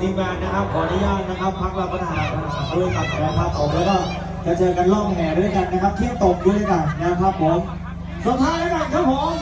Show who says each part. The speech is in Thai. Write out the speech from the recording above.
Speaker 1: ที่มงานนะครับ ขออนุญาตนะครับพักรับประทานาด้วยกันนะครับผมแล้วก็จะเจอกันล่องแห่ด้วยกันนะครับ เที่ยวตกด้วยกันนะครับผมสุดท้ายแล้วกันครับผม